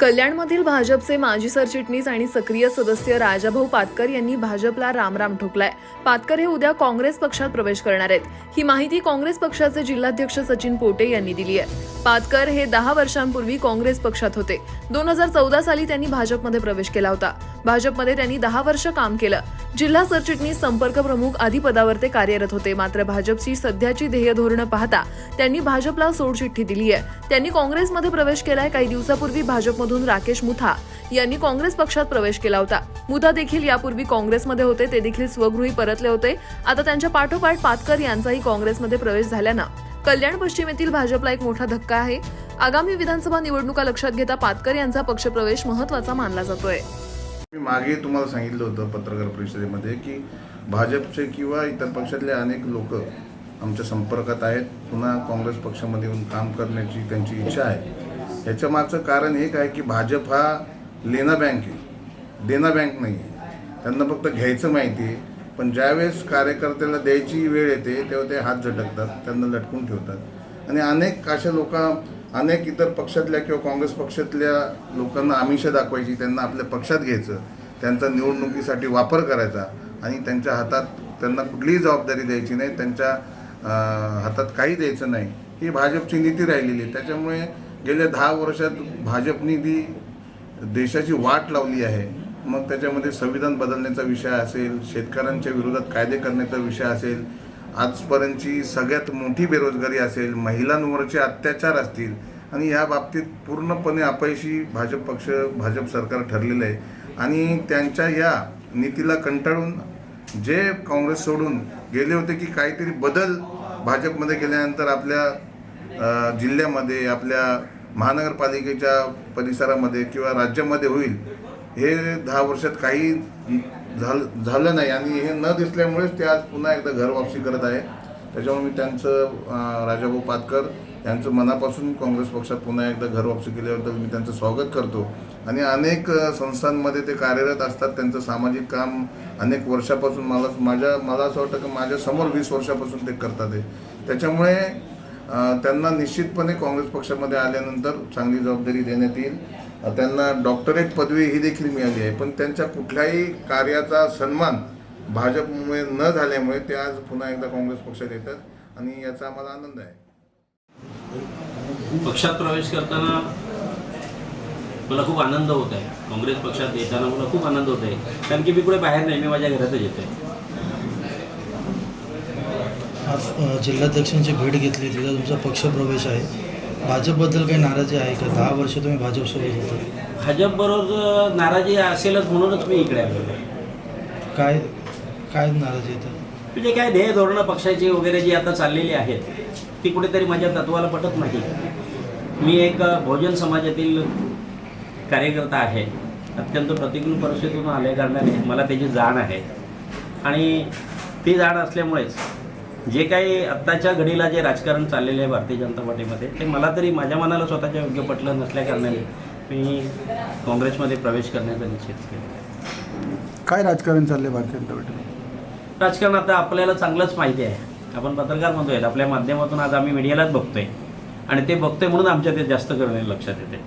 कल्याणमधील भाजपचे माजी सरचिटणीस आणि सक्रिय सदस्य राजाभाऊ पातकर यांनी भाजपला रामराम ठोकलाय. पातकर हे उद्या काँग्रेस पक्षात प्रवेश करणार आहेत. ही माहिती काँग्रेस पक्षाचे जिल्हाध्यक्ष सचिन पोटे यांनी दिली आहे. पातकर हे दहा वर्षांपूर्वी काँग्रेस पक्षात होते. दोन हजार चौदा साली त्यांनी भाजपमध्ये प्रवेश केला होता. भाजपमध्ये त्यांनी दहा वर्ष काम केलं. जिल्हा सरचिटणीस संपर्क प्रमुख आदी पदावर ते कार्यरत होते. मात्र भाजपची सध्याची ध्येय धोरणं पाहता त्यांनी भाजपला सोडचिठ्ठी दिली आहे. त्यांनी काँग्रेसमध्ये प्रवेश केलाय काही दिवसापूर्वी भाजपमधून राकेश मुथा यांनी काँग्रेस पक्षात प्रवेश केला होता. मुथा देखील यापूर्वी काँग्रेसमध्ये होते. ते देखील स्वगृही परतले होते. आता त्यांच्या पाठोपाठ पातकर यांचाही काँग्रेसमध्ये प्रवेश झाल्यानं. कल्याण पश्चिम येथील भाजपला एक मोठा धक्का आहे. आगामी विधानसभा निवडणुका लक्षात घेता पातकर यांचा पक्षप्रवेश महत्त्वाचा मानला जातोय. मी मागे तुम्हाला सांगितलं होतं पत्रकार परिषदेमध्ये की भाजपचे किंवा इतर पक्षातले अनेक लोक आमच्या संपर्कात आहेत. पुन्हा काँग्रेस पक्षामध्ये येऊन काम करण्याची त्यांची इच्छा आहे. ह्याच्या मागचं कारण एक आहे की भाजप हा लेना बँक आहे. देना बँक नाही आहे. त्यांना फक्त घ्यायचं माहिती आहे. पण ज्यावेळेस कार्यकर्त्याला द्यायची वेळ येते तेव्हा ते हात झटकतात त्यांना लटकून ठेवतात. आणि अनेक अशा लोक अनेक इतर पक्षातल्या किंवा काँग्रेस पक्षातल्या लोकांना आमिषं दाखवायची त्यांना आपल्या पक्षात घ्यायचं त्यांचा निवडणुकीसाठी वापर करायचा आणि त्यांच्या हातात त्यांना कुठलीही जबाबदारी द्यायची नाही त्यांच्या हातात काही द्यायचं नाही. ही भाजपची नीती राहिलेली आहे. त्याच्यामुळे गेल्या दहा वर्षात भाजपनी ती देशाची वाट लावली आहे. मग त्याच्यामध्ये संविधान बदलण्याचा विषय असेल शेतकऱ्यांच्या विरोधात कायदे करण्याचा विषय असेल आजपर्यंतची सगळ्यात मोठी बेरोजगारी असेल महिलांवरचे अत्याचार असतील आणि या बाबतीत पूर्णपणे अपयशी भाजप पक्ष भाजप सरकार ठरलेलं आहे. आणि त्यांच्या या नीतीला कंटाळून जे काँग्रेस सोडून गेले होते की काहीतरी बदल भाजपमध्ये गेल्यानंतर आपल्या जिल्ह्यामध्ये आपल्या महानगरपालिकेच्या परिसरामध्ये किंवा राज्यामध्ये होईल हे दहा वर्षात काही झालं झालं नाही आणि हे न दिसल्यामुळेच ते आज पुन्हा एकदा घर वापसी करत आहे. त्याच्यामुळे मी त्यांचं राजाभाऊ पातकर यांचं मनापासून काँग्रेस पक्षात पुन्हा एकदा घर वापसी केल्याबद्दल मी त्यांचं स्वागत करतो. आणि अनेक संस्थांमध्ये ते कार्यरत असतात त्यांचं सामाजिक काम अनेक वर्षापासून मला माझ्या मला असं वाटतं की माझ्यासमोर वीस वर्षापासून ते करतात आहे त्याच्यामुळे त्यांना निश्चितपणे काँग्रेस पक्षामध्ये आल्यानंतर चांगली जबाबदारी देण्यात येईल. त्यांना डॉक्टरेट पदवी ही देखील मिळाली आहे. पण त्यांच्या कुठल्याही कार्याचा सन्मान भाजपमुळे न झाल्यामुळे ते आज पुन्हा एकदा काँग्रेस पक्षात येतात आणि याचा आम्हाला आनंद आहे. पक्षात प्रवेश करताना मला खूप आनंद होत आहे. काँग्रेस पक्षात येताना मला खूप आनंद होत आहे. कारण की मी कुठे बाहेर नाही मी माझ्या घरातच येतो आहे आज जिल्हाध्यक्षांची भेट घेतली तिथं तुमचा पक्षप्रवेश आहे. भाजपबद्दल काही नाराजी आहे का? दहा वर्ष तुम्ही भाजपसोबत होते. भाजपबरोबर नाराजी असेलच म्हणूनच मी इकडे आलो. काय काय नाराजी येतात म्हणजे काय ध्येय धोरणं पक्षाची वगैरे जी आता चाललेली आहेत ती कुठेतरी माझ्या तत्वाला पटत नाही. मी एक बहुजन समाजातील कार्यकर्ता आहे. अत्यंत प्रतिकूल परिस्थितीतून आल्या कारणाने मला त्याची जाण आहे. आणि ती जाण असल्यामुळेच जे काही आत्ताच्या घडीला जे राजकारण चाललेलं आहे भारतीय जनता पार्टीमध्ये ते मला तरी माझ्या मनाला स्वतःच्या योग्य पटलं नसल्या कारणाने मी काँग्रेसमध्ये प्रवेश करण्याचा निश्चित केला आहे. काय राजकारण चाललंय भारतीय जनता पार्टीमध्ये? राजकारण आता आपल्याला चांगलंच माहिती आहे. आपण पत्रकार म्हणतोय आपल्या माध्यमातून आज आम्ही मीडियालाच बघतोय. आणि ते बघतोय म्हणून आमच्या ते जास्त करणे लक्षात येते.